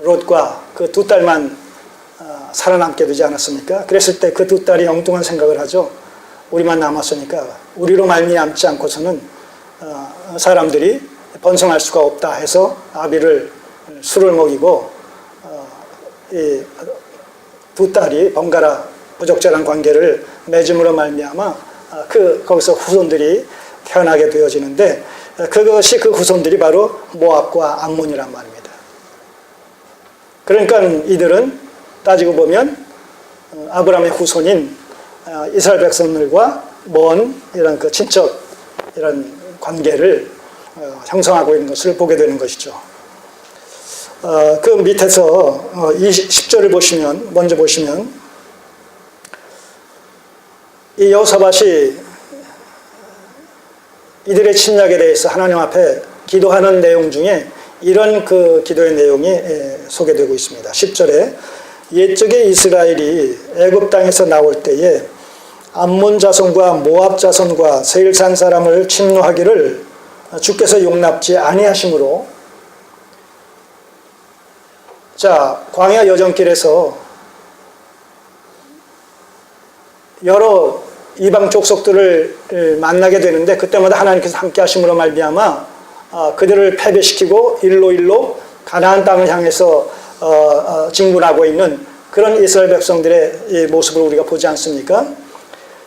롯과 그 두 딸만 어, 살아남게 되지 않았습니까? 그랬을 때 그 두 딸이 엉뚱한 생각을 하죠. 우리만 남았으니까 우리로 말미암지 않고서는 어, 사람들이 번성할 수가 없다 해서 아비를 술을 먹이고 어, 이두 딸이 번갈아 부적절한 관계를 맺음으로 말미암아 어, 그 거기서 후손들이 태어나게 되어지는데 어, 그것이 그 후손들이 바로 모압과 암몬이란 말입니다. 그러니까 이들은 따지고 보면 어, 아브라함의 후손인 어, 이스라엘 백성들과 먼 이런 그 친척 이런 관계를 어, 형성하고 있는 것을 보게 되는 것이죠. 어, 그 밑에서 어, 20, 10절을 보시면 먼저 보시면 이 여호사밭이 이들의 침략에 대해서 하나님 앞에 기도하는 내용 중에 이런 그 기도의 내용이 예, 소개되고 있습니다. 10절에 옛적에 이스라엘이 애굽 땅에서 나올 때에 암몬 자손과 모압 자손과 세일산 사람을 침노하기를 주께서 용납지 아니하심으로 자 광야 여정길에서 여러 이방 족속들을 만나게 되는데 그때마다 하나님께서 함께 하심으로 말미암아 어, 그들을 패배시키고 일로 일로 가나안 땅을 향해서 어, 어, 진군하고 있는 그런 이스라엘 백성들의 이 모습을 우리가 보지 않습니까?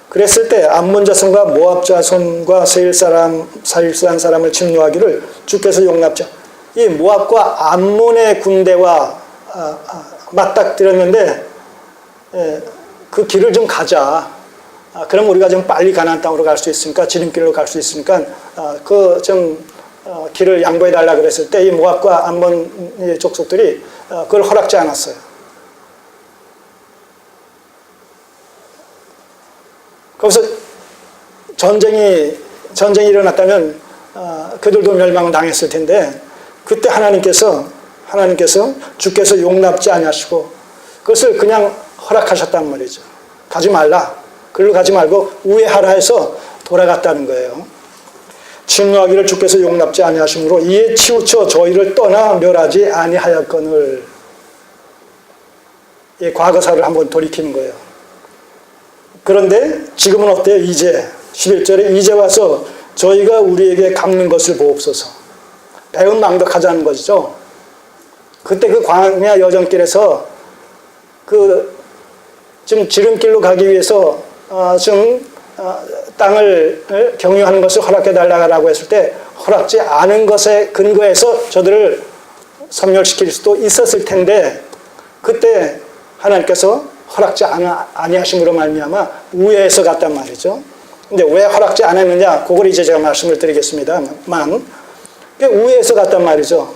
그랬을 때 암몬 자손과 모압 자손과 세일 사람 사일산 사람을 침노하기를 주께서 용납자. 이 모압과 암몬의 군대와 아, 아, 맞닥뜨렸는데 예, 그 길을 좀 가자. 아, 그럼 우리가 좀 빨리 가나안 땅으로 갈 수 있으니까 지름길로 갈 수 있으니까 아, 그좀 어, 길을 양보해 달라 그랬을 때 이 모압과 암몬 족속들이 어, 그걸 허락지 않았어요. 거기서 전쟁이 전쟁이 일어났다면 어, 그들도 멸망을 당했을 텐데 그때 하나님께서 하나님께서 주께서 용납지 아니하시고 그것을 그냥 허락하셨단 말이죠. 가지 말라. 글로 가지 말고 우회하라 해서 돌아갔다는 거예요. 침노하기를 주께서 용납지 아니하심으로 이에 치우쳐 저희를 떠나 멸하지 아니하였거늘 이 과거사를 한번 돌이키는 거예요. 그런데 지금은 어때요? 이제 11절에 이제 와서 저희가 우리에게 갚는 것을 보옵소서. 배은 망덕하자는 것이죠. 그때 그 광야 여정길에서 그 지금 지름길로 가기 위해서 어, 좀 어, 땅을 경유하는 것을 허락해 달라고 했을 때 허락지 않은 것에 근거해서 저들을 섬멸시킬 수도 있었을 텐데 그때 하나님께서 허락지 아니하심으로 말미암아 우회해서 갔단 말이죠. 근데 왜 허락지 않았느냐? 그걸 이제 제가 말씀을 드리겠습니다만 우회해서 갔단 말이죠.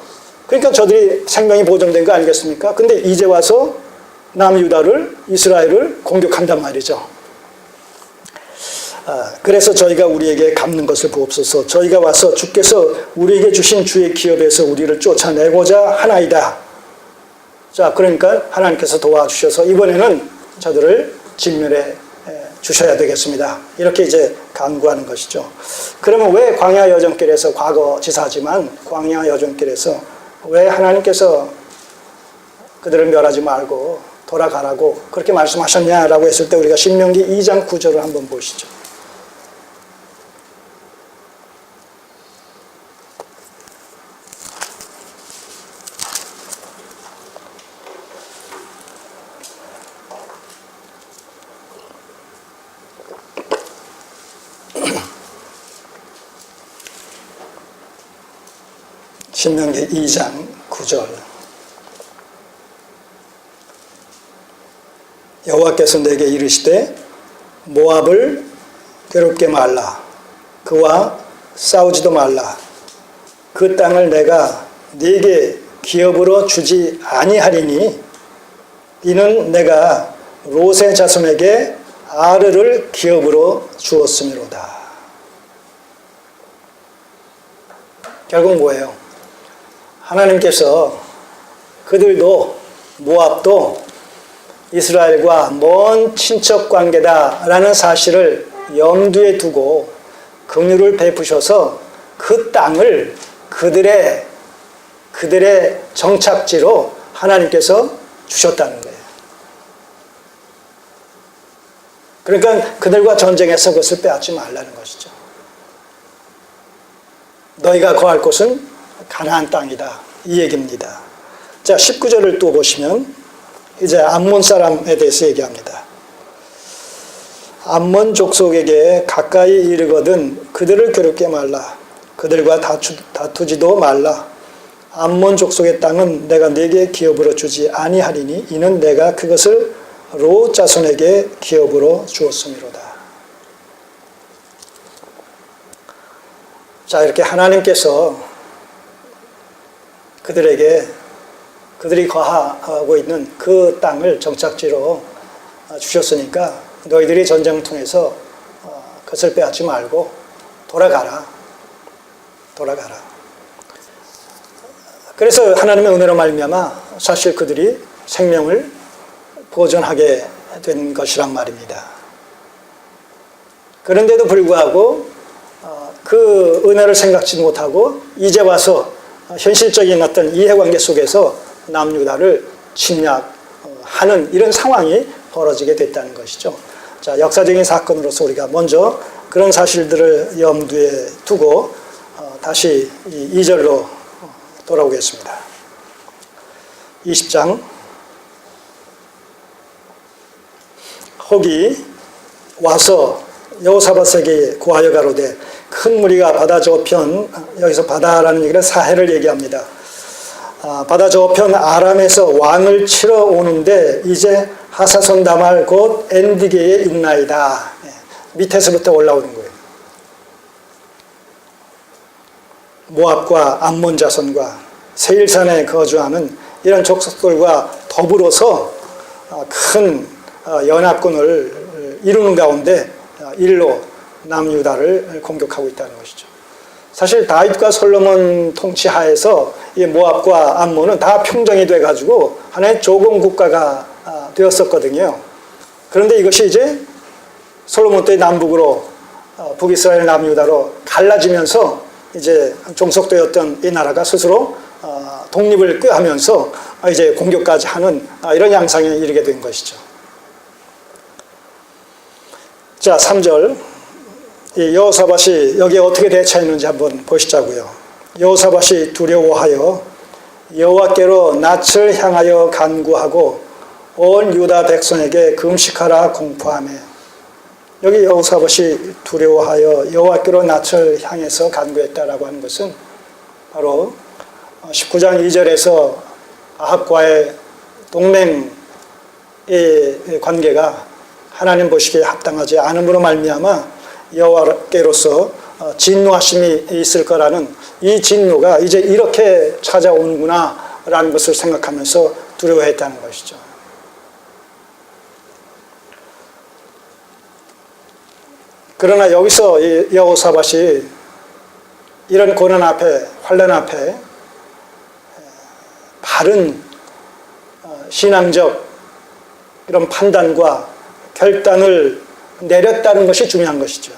그러니까 저들이 생명이 보존된 거 아니겠습니까? 근데 이제 와서 남유다를 이스라엘을 공격한단 말이죠. 아, 그래서 저희가 우리에게 갚는 것을 보옵소서. 저희가 와서 주께서 우리에게 주신 주의 기업에서 우리를 쫓아내고자 하나이다. 자, 그러니까 하나님께서 도와주셔서 이번에는 저들을 진멸해 주셔야 되겠습니다. 이렇게 이제 간구하는 것이죠. 그러면 왜 광야 여정길에서 과거 지사지만 광야 여정길에서 왜 하나님께서 그들을 멸하지 말고 돌아가라고 그렇게 말씀하셨냐라고 했을 때 우리가 신명기 2장 9절을 한번 보시죠. 신명기 2장 9절. 여호와께서 내게 이르시되 모압을 괴롭게 말라. 그와 싸우지도 말라. 그 땅을 내가 네게 기업으로 주지 아니하리니 이는 내가 롯의 자손에게 아르를 기업으로 주었음이로다. 결국 뭐예요? 하나님께서 그들도 모압도 이스라엘과 먼 친척 관계다라는 사실을 염두에 두고 긍휼을 베푸셔서 그 땅을 그들의 그들의 정착지로 하나님께서 주셨다는 거예요. 그러니까 그들과 전쟁해서 그것을 빼앗지 말라는 것이죠. 너희가 거할 곳은 가나안 땅이다. 이 얘기입니다. 자, 19절을 또 보시면 이제 암몬 사람에 대해서 얘기합니다. 암몬 족속에게 가까이 이르거든 그들을 괴롭게 말라. 그들과 다투, 다투지도 말라. 암몬 족속의 땅은 내가 네게 기업으로 주지 아니하리니 이는 내가 그것을 로 자손에게 기업으로 주었음이로다. 자, 이렇게 하나님께서 그들에게 그들이 거하고 있는 그 땅을 정착지로 주셨으니까 너희들이 전쟁을 통해서 어, 그것을 빼앗지 말고 돌아가라. 돌아가라. 그래서 하나님의 은혜로 말미암아 사실 그들이 생명을 보존하게 된 것이란 말입니다. 그런데도 불구하고 어, 그 은혜를 생각지 못하고 이제 와서 현실적인 어떤 이해관계 속에서 남유다를 침략하는 이런 상황이 벌어지게 됐다는 것이죠. 자, 역사적인 사건으로서 우리가 먼저 그런 사실들을 염두에 두고 어, 다시 이 2절로 돌아오겠습니다. 20장 혹이 와서 여호사밧에게 구하여 가로되 큰 무리가 바다 저편 여기서 바다라는 얘기는 사해를 얘기합니다. 아, 바다 저편 아람에서 왕을 치러 오는데 이제 하사손 다말 곧 엔디게에 있나이다. 예, 밑에서부터 올라오는 거예요. 모압과 암몬 자손과 세일산에 거주하는 이런 족속들과 더불어서 어, 큰 어, 연합군을 이루는 가운데 어, 일로 남유다를 공격하고 있다는 것이죠. 사실 다윗과 솔로몬 통치하에서 이 모압과 암몬은 다 평정이 돼 가지고 하나의 조공 국가가 아, 되었었거든요. 그런데 이것이 이제 솔로몬 때 남북으로 북이스라엘 남유다로 갈라지면서 이제 종속되었던 이 나라가 스스로 독립을 꾀하면서 이제 공격까지 하는 아, 이런 양상에 이르게 된 것이죠. 자, 3절. 여호사밧이 여기에 어떻게 대처했는지 한번 보시자고요. 여호사밧이 두려워하여 여호와께로 낯을 향하여 간구하고 온 유다 백성에게 금식하라 공포하며 여기 여호사밧이 두려워하여 여호와께로 낯을 향해서 간구했다라고 하는 것은 바로 19장 2절에서 아합과의 동맹의 관계가 하나님 보시기에 합당하지 않음으로 말미암아 여호와께로서 진노하심이 있을 거라는 이 진노가 이제 이렇게 찾아오는구나라는 것을 생각하면서 두려워했다는 것이죠. 그러나 여기서 여호사밧이 이런 고난 앞에 환란 앞에 바른 신앙적 이런 판단과 결단을 내렸다는 것이 중요한 것이죠.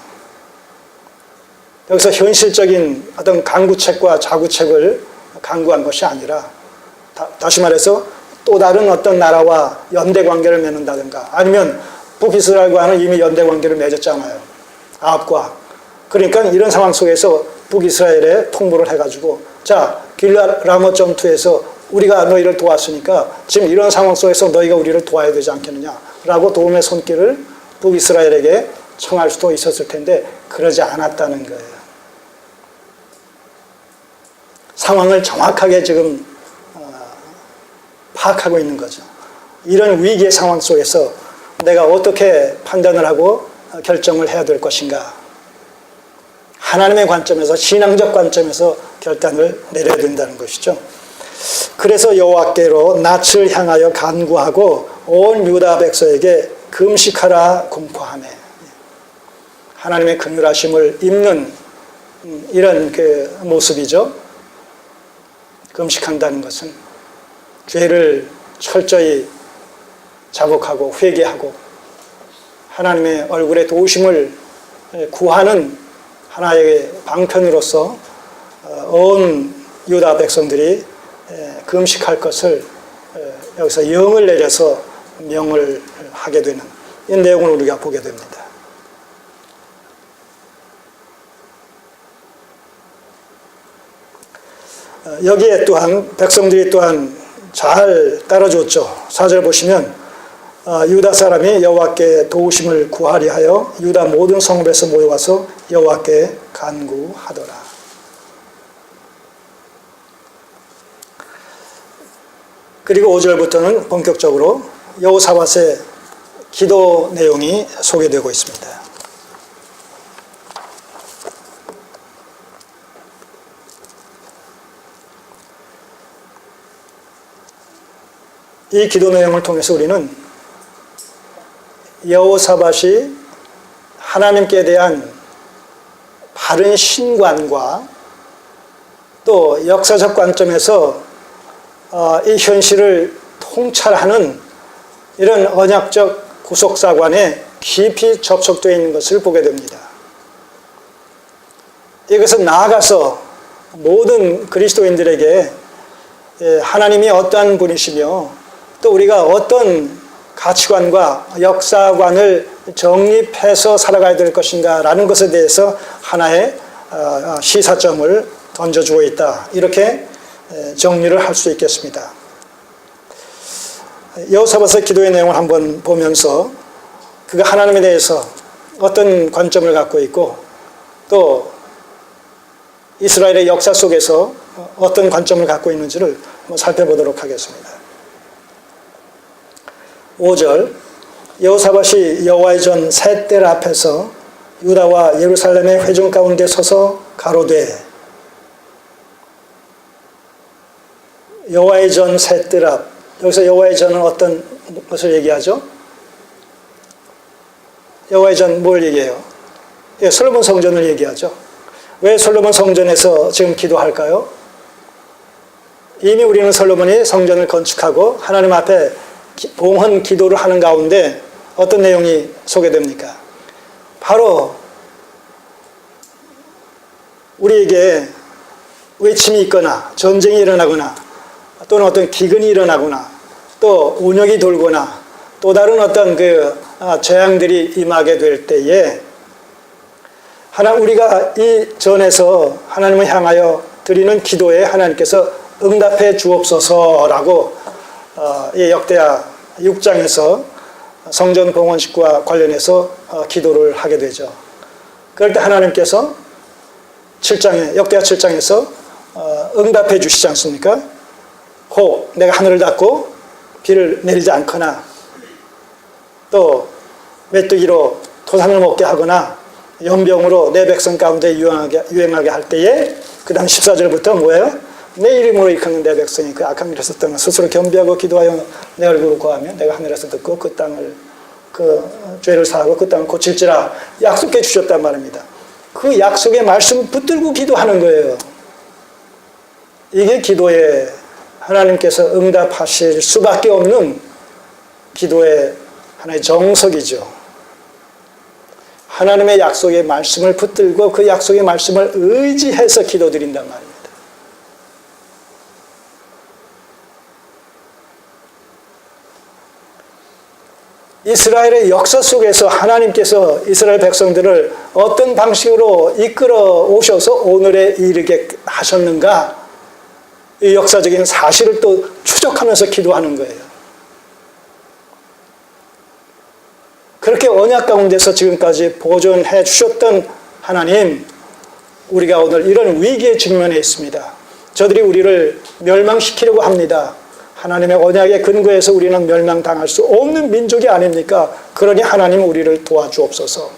여기서 현실적인 어떤 강구책과 자구책을 강구한 것이 아니라 다, 시 말해서 또 다른 어떤 나라와 연대 관계를 맺는다든가 아니면 북이스라엘과는 이미 연대 관계를 맺었잖아요. 아합과. 그러니까 이런 상황 속에서 북이스라엘에 통보를 해가지고 자 길라 라모 전투에서 우리가 너희를 도왔으니까 지금 이런 상황 속에서 너희가 우리를 도와야 되지 않겠느냐라고 도움의 손길을 북이스라엘에게 청할 수도 있었을 텐데 그러지 않았다는 거예요. 상황을 정확하게 지금 어, 파악하고 있는 거죠. 이런 위기의 상황 속에서 내가 어떻게 판단을 하고 결정을 해야 될 것인가. 하나님의 관점에서 신앙적 관점에서 결단을 내려야 된다는 것이죠. 그래서 여호와께로 낯을 향하여 간구하고 온 유다 백성에게 금식하라 공포하며 하나님의 긍휼하심을 입는 음, 이런 그 모습이죠. 금식한다는 것은 죄를 철저히 자복하고 회개하고 하나님의 얼굴에 도우심을 구하는 하나의 방편으로서 어, 온 유다 백성들이 금식할 것을 여기서 영을 내려서 명을 하게 되는 이 내용을 우리가 보게 됩니다. 어, 여기에 또한 백성들이 또한 잘 따라줬죠. 사절 보시면 어, 유다 사람이 여호와께 도우심을 구하리 하여 유다 모든 성읍에서 모여와서 여호와께 간구하더라. 그리고 5절부터는 본격적으로 여호사밧의 기도 내용이 소개되고 있습니다. 이 기도 내용을 통해서 우리는 여호사밧이 하나님께 대한 바른 신관과 또 역사적 관점에서 어, 이 현실을 통찰하는 이런 언약적 구속사관에 깊이 접속되어 있는 것을 보게 됩니다. 이것은 나아가서 모든 그리스도인들에게 예, 하나님이 어떠한 분이시며 또 우리가 어떤 가치관과 역사관을 정립해서 살아가야 될 것인가 라는 것에 대해서 하나의 어, 시사점을 던져주고 있다. 이렇게 정리를 할 수 있겠습니다. 여호사밧의 기도의 내용을 한번 보면서 그가 하나님에 대해서 어떤 관점을 갖고 있고 또 이스라엘의 역사 속에서 어떤 관점을 갖고 있는지를 살펴보도록 하겠습니다. 5절 여호사밧이 여호와의 전 셋들 앞에서 유다와 예루살렘의 회중 가운데 서서 가로되 여호와의 전 셋들 앞 여기서 여호와의 전은 어떤 것을 얘기하죠? 여호와의 전 뭘 얘기해요? 예, 솔로몬 성전을 얘기하죠. 왜 솔로몬 성전에서 지금 기도할까요? 이미 우리는 솔로몬이 성전을 건축하고 하나님 앞에 봉헌 기도를 하는 가운데 어떤 내용이 소개됩니까? 바로 우리에게 외침이 있거나 전쟁이 일어나거나 또는 어떤 기근이 일어나거나 또 운역이 돌거나 또 다른 어떤 그 아, 재앙들이 임하게 될 때에 하나 우리가 이 전에서 하나님을 향하여 드리는 기도에 하나님께서 응답해 주옵소서라고 어, 이 역대하 6장에서 성전 공헌식과 관련해서 어, 기도를 하게 되죠. 그럴 때 하나님께서 7장에 역대하 7장에서 어, 응답해 주시지 않습니까? 혹 내가 하늘을 닫고 비를 내리지 않거나 또 메뚜기로 토산을 먹게 하거나 연병으로 내 백성 가운데 유행하게, 유행하게 할 때에 그 다음 14절부터 뭐예요? 내 이름으로 이끄는 내 백성이 그 악한 길에서 떠나 스스로 겸비하고 기도하여 내 얼굴을 구하면 내가 하늘에서 듣고 그 땅을 그 죄를 사하고 그 땅을 고칠지라 약속해 주셨단 말입니다. 그 약속의 말씀 붙들고 기도하는 거예요. 이게 기도에 하나님께서 응답하실 수밖에 없는 기도의 하나의 정석이죠. 하나님의 약속의 말씀을 붙들고 그 약속의 말씀을 의지해서 기도드린단 말입니다. 이스라엘의 역사 속에서 하나님께서 이스라엘 백성들을 어떤 방식으로 이끌어 오셔서 오늘에 이르게 하셨는가? 이 역사적인 사실을 또 추적하면서 기도하는 거예요. 그렇게 언약 가운데서 지금까지 보존해 주셨던 하나님, 우리가 오늘 이런 위기에 직면해 있습니다. 저들이 우리를 멸망시키려고 합니다. 하나님의 언약의 근거에서 우리는 멸망당할 수 없는 민족이 아닙니까? 그러니 하나님 우리를 도와주옵소서.